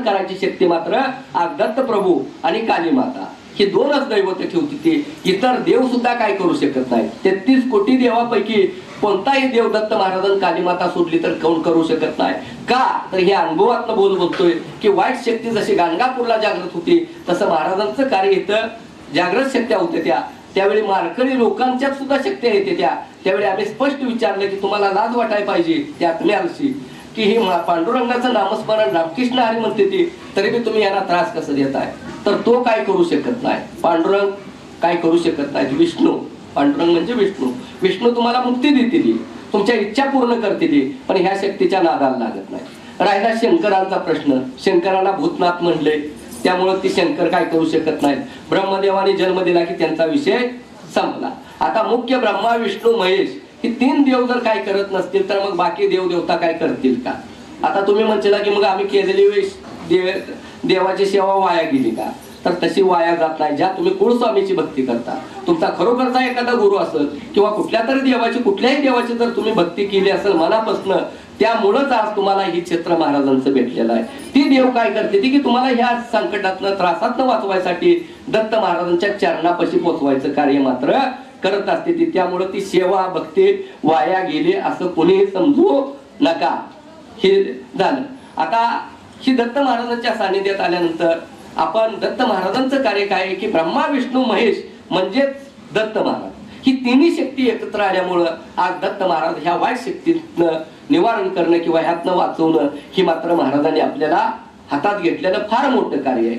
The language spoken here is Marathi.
निवारण करायची शक्ती मात्र आज दत्त प्रभू आणि काली माता. ही दोनच दैवत ठेवती ते इतर देव सुद्धा काय करू शकत नाही तेहतीस कोटी देवापैकी कोणताही देव दत्त महाराजां कालीमाता सोडली तर कोण करू शकत नाही? का? तर हे अनुभवातनं बोल बोलतोय की वाईट शक्ती जशी गाणगापूरला जागृत होती तसं महाराजांचं कार्य इथं जागृत शक्त्या होत्या त्या. त्यावेळी मारकरी लोकांच्या सुद्धा शक्त्या येते त्या. त्यावेळी आम्ही स्पष्ट विचारलं की तुम्हाला लाज वाटायला पाहिजे त्या आत्म्याशी की ही पांडुरंगाचं नामस्मरण रामकृष्ण हरी म्हणते ती तरी बी तुम्ही यांना त्रास कसं देताय तर तो काय करू शकत नाही. पांडुरंग काय करू शकत नाही विष्णू. पांडुरंग म्हणजे विष्णू. विष्णू तुम्हाला मुक्ती देतील. तुमच्या इच्छा पूर्ण करतील. पण ह्या शक्तीच्या नादाला लागत नाही. राहिला शंकरांचा प्रश्न. शंकराला भूतनाथ म्हणले. त्यामुळं ती शंकर काय करू शकत नाहीत? ब्रह्मदेवाने जन्म दिला की त्यांचा विषय संपला. आता मुख्य ब्रह्मा विष्णू महेश हे तीन देव जर काय करत नसतील तर मग बाकी देव देवता काय करतील का? आता तुम्ही म्हणशीला की मग आम्ही केलेली देव देवाची सेवा वाया गेली का? तर तशी वाया जात नाही. ज्या तुम्ही कुळस्वामीची भक्ती करता. तुमचा खरोखरचा एखादा गुरु असेल किंवा कुठल्या तरी देवाची कुठल्याही देवाची जर तुम्ही भक्ती केली असेल मनापासनं त्यामुळंच आज तुम्हाला ही क्षेत्र महाराजांचं भेटलेलं आहे. ती देव काय करते? ती की तुम्हाला ह्या संकटातनं त्रासातनं वाचवायसाठी दत्त महाराजांच्या चरणापाशी पोचवायचं कार्य मात्र करत असते. ती त्यामुळं ती सेवा भक्ती वाया गेली असं कोणीही समजू नका. हे झालं. आता ही दत्त महाराजांच्या सानिध्यात आल्यानंतर आपण दत्त महाराजांचं कार्य काय की ब्रह्मा विष्णू महेश म्हणजेच दत्त महाराज. ही तिन्ही शक्ती एकत्र आल्यामुळं आज दत्त महाराज ह्या वाईट शक्तीतनं निवारण करणं किंवा ह्यातनं वाचवणं ही मात्र महाराजांनी आपल्याला हातात घेतलेलं फार मोठं कार्य आहे.